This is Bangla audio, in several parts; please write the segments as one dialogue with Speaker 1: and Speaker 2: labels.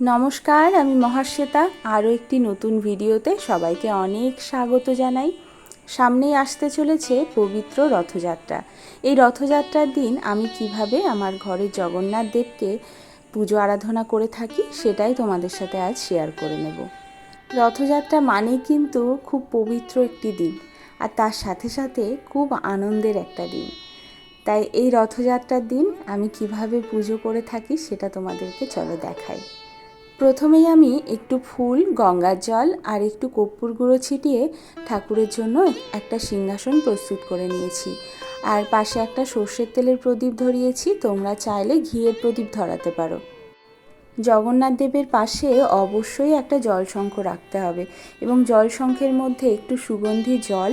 Speaker 1: নমস্কার, আমি মহাশ্বেতা। আরও একটি নতুন ভিডিওতে সবাইকে অনেক স্বাগত জানাই। সামনেই আসতে চলেছে পবিত্র রথযাত্রা। এই রথযাত্রার দিন আমি কীভাবে আমার ঘরের জগন্নাথ দেবকে পুজো আরাধনা করে থাকি, সেটাই তোমাদের সাথে আজ শেয়ার করে নেব। রথযাত্রা মানে কিন্তু খুব পবিত্র একটি দিন, আর তার সাথে সাথে খুব আনন্দের একটা দিন। তাই এই রথযাত্রার দিন আমি কীভাবে পুজো করে থাকি, সেটা তোমাদেরকে চলো দেখাই। প্রথমেই আমি একটু ফুল, গঙ্গার জল আর একটু কর্পূর গুঁড়ো ছিটিয়ে ঠাকুরের জন্য একটা সিংহাসন প্রস্তুত করে নিয়েছি। আর পাশে একটা সর্ষের তেলের প্রদীপ ধরিয়েছি, তোমরা চাইলে ঘিয়ের প্রদীপ ধরাতে পারো। জগন্নাথ দেবের পাশে অবশ্যই একটা জলশঙ্খ রাখতে হবে এবং জলশঙ্খের মধ্যে একটু সুগন্ধি জল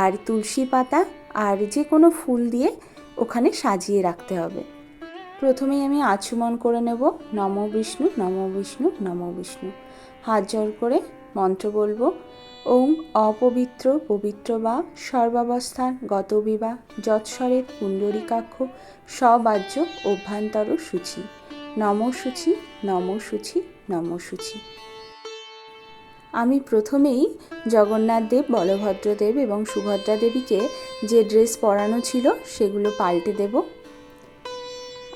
Speaker 1: আর তুলসী পাতা আর যে কোনো ফুল দিয়ে ওখানে সাজিয়ে রাখতে হবে। প্রথমেই আমি আচুমন করে নেব, নম বিষ্ণু নম বিষ্ণু নম বিষ্ণু। হাত জোর করে মন্ত্র বলব ওম অপবিত্র পবিত্র বা সর্বাবস্থান গত বিবাহ যৎস্বরের পুণ্ডরিকাক্ষ সবাজ্য অভ্যন্তর সূচি। নম সূচি নম সূচি নম সূচি। আমি প্রথমেই জগন্নাথ দেব, বলভদ্র দেব এবং সুভদ্রা দেবীকে যে ড্রেস পরানো ছিল সেগুলো পাল্টে দেব।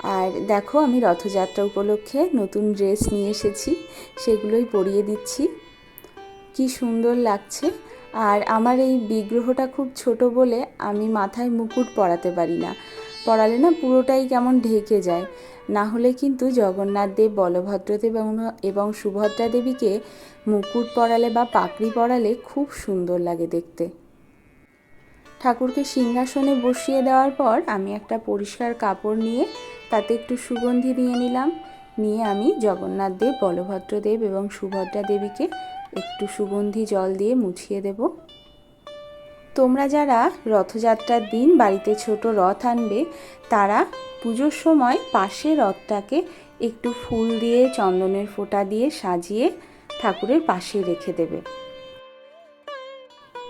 Speaker 1: আর দেখো আমি রথযাত্রা উপলক্ষে নতুন ড্রেস নিয়ে এসেছি, সেগুলোই পরিয়ে দিচ্ছি। কি সুন্দর লাগছে। আর আমার এই বিগ্রহটা খুব ছোট বলে আমি মাথায় মুকুট পরাতে পারি না। পরালে না পুরোটাই কেমন ঢেকে যায়। না হলে কিন্তু জগন্নাথ দেব বলভদ্রদেব এবং সুভদ্রা দেবীকে মুকুট পরালে বা পাকড়ি পরালে খুব সুন্দর লাগে দেখতে। ঠাকুরকে সিংহাসনে বসিয়ে দেওয়ার পর আমি একটা পরিষ্কার কাপড় নিয়ে তাতে একটু সুগন্ধি দিয়ে নিলাম। নিয়ে আমি জগন্নাথ দেব, বলভদ্র দেব এবং সুভদ্রা দেবীকে একটু সুগন্ধি জল দিয়ে মুছিয়ে দেব। তোমরা যারা রথযাত্রার দিন বাড়িতে ছোট রথ আনবে, তারা পুজোর সময় পাশে রথটাকে একটু ফুল দিয়ে, চন্দনের ফোঁটা দিয়ে সাজিয়ে ঠাকুরের পাশে রেখে দেবে।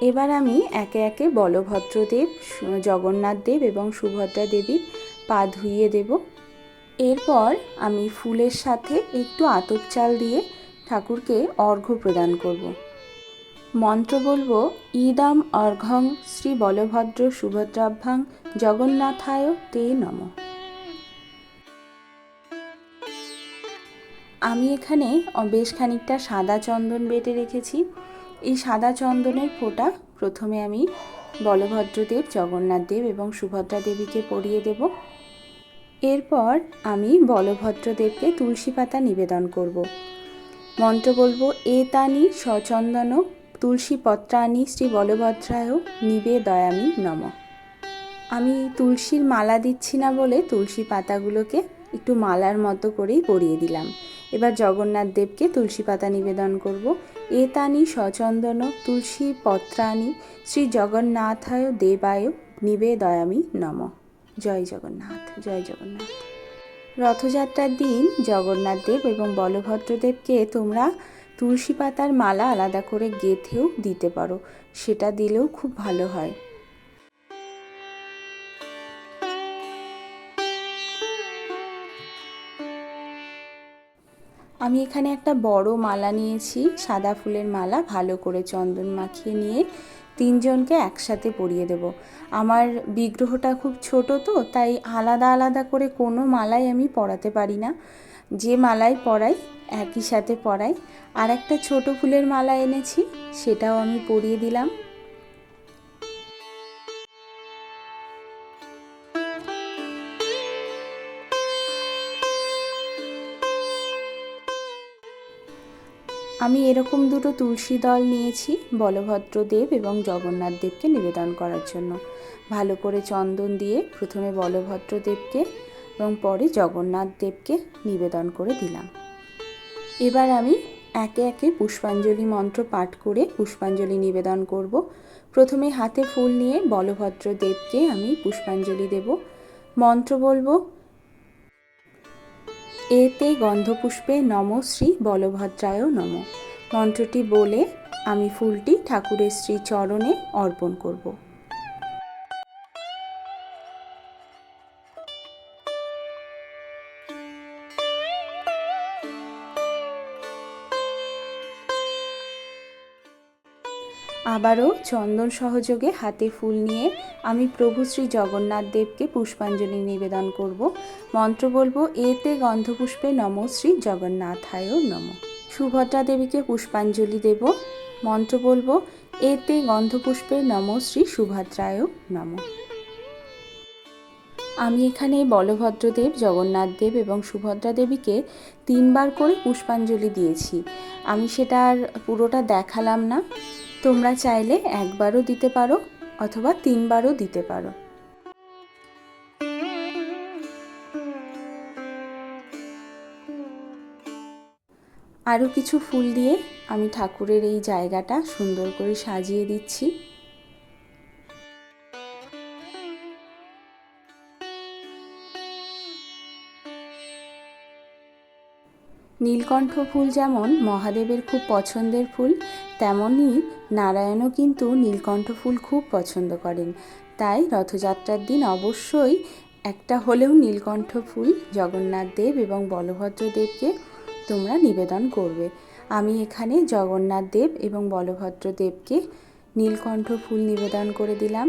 Speaker 1: এবার আমি একে একে বলভদ্রদেব জগন্নাথ দেব এবং সুভদ্রা দেবীর পা ধুইয়ে দেব। এরপর আমি ফুলের সাথে একটু আতপ চাল দিয়ে ঠাকুরকে অর্ঘ্য প্রদান করব। মন্ত্র বলব, ইদাম অর্ঘং শ্রী বলভদ্র সুভদ্রাভ্যাং জগন্নাথায় তে নম। আমি এখানে বেশ খানিকটা সাদা চন্দন বেটে রেখেছি। এই সাদা চন্দনের ফোঁটা প্রথমে আমি বলভদ্রদেব, জগন্নাথ দেব এবং সুভদ্রা দেবীকে পরিয়ে দেব। এরপর আমি বলভদ্রদেবকে তুলসী পাতা নিবেদন করব। মন্ত্র বলব এ তানি সচন্দন তুলসী পত্রানি শ্রী বলভদ্রায় নিবে দয়ামি নম। আমি তুলসীর মালা দিচ্ছি না বলে তুলসী পাতাগুলোকে একটু মালার মতো করেই পরিয়ে দিলাম। এবার জগন্নাথ দেবকে তুলসী পাতা নিবেদন করব। এতানি সচন্দন তুলসী পত্রানি শ্রী জগন্নাথায় দেবায় নিবেদয়ামি নম। জয় জগন্নাথ জয় জগন্নাথ। রথযাত্রার দিন জগন্নাথ দেব এবং বলভদ্রদেবকে তোমরা তুলসী পাতার মালা আলাদা করে গেঁথেও দিতে পারো। সেটা দিলেও খুব ভালো হয়। আমি এখানে একটা বড় মালা নিয়েছি। সাদা ফুলের মালা, ভালো করে চন্দন মাখিয়ে নিয়ে তিনজনকে একসাথে পরিয়ে দেব। আমার বিগ্রহটা খুব ছোট তো, তাই আলাদা আলাদা করে কোনো মালাই আমি পরাতে পারি না। যে মালাই পরাই, একই সাথে পরাই। আর একটা ছোট ফুলের মালা এনেছি, সেটাও আমি পরিয়ে দিলাম। আমি এরকম দুটো তুলসী দল নিয়েছি বলভদ্র দেব এবং জগন্নাথ দেবকে নিবেদন করার জন্য। ভালো করে চন্দন দিয়ে প্রথমে বলভদ্র দেবকে এবং পরে জগন্নাথ দেবকে নিবেদন করে দিলাম। এবার আমি একে একে পুষ্পাঞ্জলি মন্ত্র পাঠ করে পুষ্পাঞ্জলি নিবেদন করব। প্রথমে হাতে ফুল নিয়ে বলভদ্র দেবকে আমি পুষ্পাঞ্জলি দেব। মন্ত্র বলব এতে গন্ধপুষ্পে নম শ্রী বলভদ্রায় নম। মন্ত্রটি বলে, আমি ফুলটি ঠাকুরের শ্রী চরণে অর্পণ করব। আবারও চন্দন সহযোগে হাতে ফুল নিয়ে আমি প্রভু শ্রী জগন্নাথ দেবকে পুষ্পাঞ্জলি নিবেদন করব। মন্ত্র বলব, এতে গন্ধপুষ্পে নম শ্রী জগন্নাথায় নম। সুভদ্রা দেবীকে পুষ্পাঞ্জলি দেব। মন্ত্র বলব, এতে গন্ধপুষ্পে নম শ্রী সুভদ্রায় নম। আমি এখানে বলভদ্রদেব, জগন্নাথ দেব এবং সুভদ্রা দেবীকে তিনবার করে পুষ্পাঞ্জলি দিয়েছি। আমি সেটার পুরোটা দেখালাম না। তোমরা চাইলে একবারও দিতে পারো অথবা তিনবারও দিতে পারো। আরও কিছু ফুল দিয়ে আমি ঠাকুরের এই জায়গাটা সুন্দর করে সাজিয়ে দিচ্ছি। নীলকণ্ঠ ফুল যেমন মহাদেবের খুব পছন্দের ফুল তেমনই নারায়ণও কিন্তু নীলকণ্ঠ ফুল খুব পছন্দ করেন। তাই রথযাত্রার দিন অবশ্যই একটা হলেও নীলকণ্ঠ ফুল জগন্নাথ দেব এবং বলভদ্র দেবকে তোমরা নিবেদন করবে। আমি এখানে জগন্নাথ দেব এবং বলভদ্র দেবকে নীলকণ্ঠ ফুল নিবেদন করে দিলাম।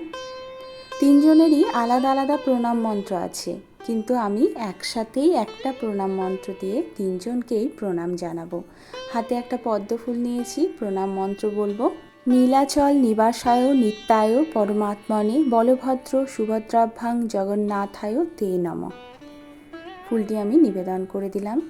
Speaker 1: তিনজনেরই আলাদা আলাদা প্রণাম মন্ত্র আছে। কিন্তু আমি একসাথেই একটা প্রণাম মন্ত্র দিয়ে তিনজনকেই প্রণাম জানাব। হাতে একটা পদ্ম ফুল নিয়েছি, প্রণাম মন্ত্র বলব, নীলাচল নিবাসায় নিত্যায় পরমাত্মনে বলভদ্র সুভদ্রাভ্যাং জগন্নাথায় তে নম। ফুলটি আমি নিবেদন করে দিলাম।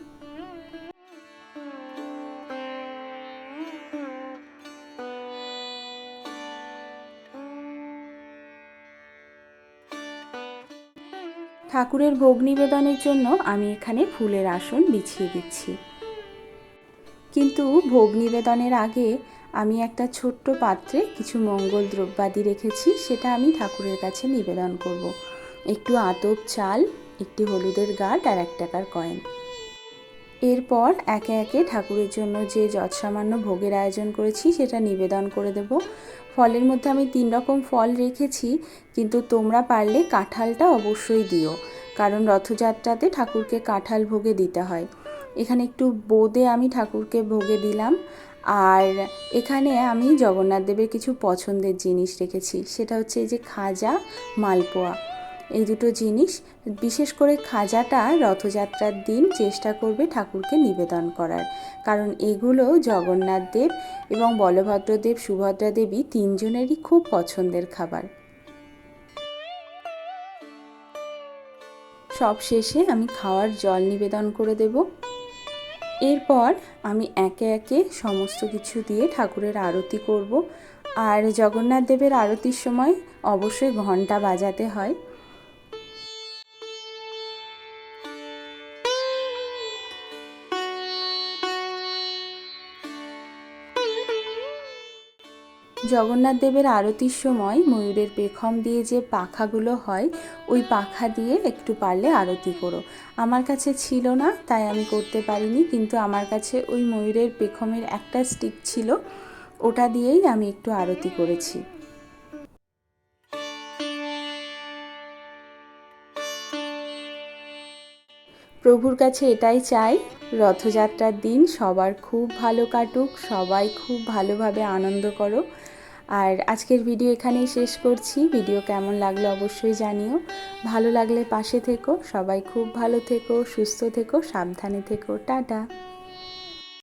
Speaker 1: ঠাকুরের ভোগ নিবেদনের জন্য আমি এখানে ফুলের আসন বিছিয়ে দিচ্ছি কিন্তু ভোগ নিবেদনের আগে আমি একটা ছোট্ট পাত্রে কিছু মঙ্গল দ্রব্যাদি রেখেছি, সেটা আমি ঠাকুরের কাছে নিবেদন করব। একটু আতপ চাল, একটি হলুদের গাঢ় আর এক টাকার কয়েন এরপর একে একে ঠাকুরের জন্য যে যৎসামান্য ভোগের আয়োজন করেছি সেটা নিবেদন করে দেব। ফলের মধ্যে আমি তিন রকম ফল রেখেছি, কিন্তু তোমরা পারলে কাঁঠালটা অবশ্যই দিও, কারণ রথযাত্রাতে ঠাকুরকে কাঁঠাল ভোগে দিতে হয়। এখানে একটু বোঁদে আমি ঠাকুরকে ভোগে দিলাম, আর এখানে আমি জগন্নাথ দেবের কিছু পছন্দের জিনিস রেখেছি, সেটা হচ্ছে এই যে খাজা, মালপোয়া। এই দুটো জিনিস, বিশেষ করে খাজাটা রথযাত্রার দিন চেষ্টা করবে ঠাকুরকে নিবেদন করার। কারণ এগুলো জগন্নাথ দেব এবং বলভদ্রদেব সুভদ্রা দেবী তিনজনেরই খুব পছন্দের খাবার। সব শেষে আমি খাওয়ার জল নিবেদন করে দেব। এরপর আমি একে একে সমস্ত কিছু দিয়ে ঠাকুরের আরতি করব। আর জগন্নাথ দেবের আরতির সময় অবশ্যই ঘণ্টা বাজাতে হয়। জগন্নাথ দেবের আরতির সময় ময়ূরের পেখম দিয়ে যে পাখাগুলো হয়, ওই পাখা দিয়ে একটু পারলে আরতি করো। আমার কাছে ছিল না, তাই আমি করতে পারিনি, কিন্তু আমার কাছে ওই ময়ূরের পেখমের একটা স্টিক ছিল, ওটা দিয়েই আমি একটু আরতি করেছি। প্রভুর কাছে এটাই চাই, রথযাত্রার দিন সবার খুব ভালো কাটুক, সবাই খুব ভালোভাবে আনন্দ করো। আর আজকের ভিডিও এখানেই শেষ করছি। ভিডিও কেমন লাগল অবশ্যই জানিও। ভালো লাগলে পাশে থেকো, সবাই খুব ভালো থেকো, সুস্থ থেকো, সাবধানে থেকো। টাটা।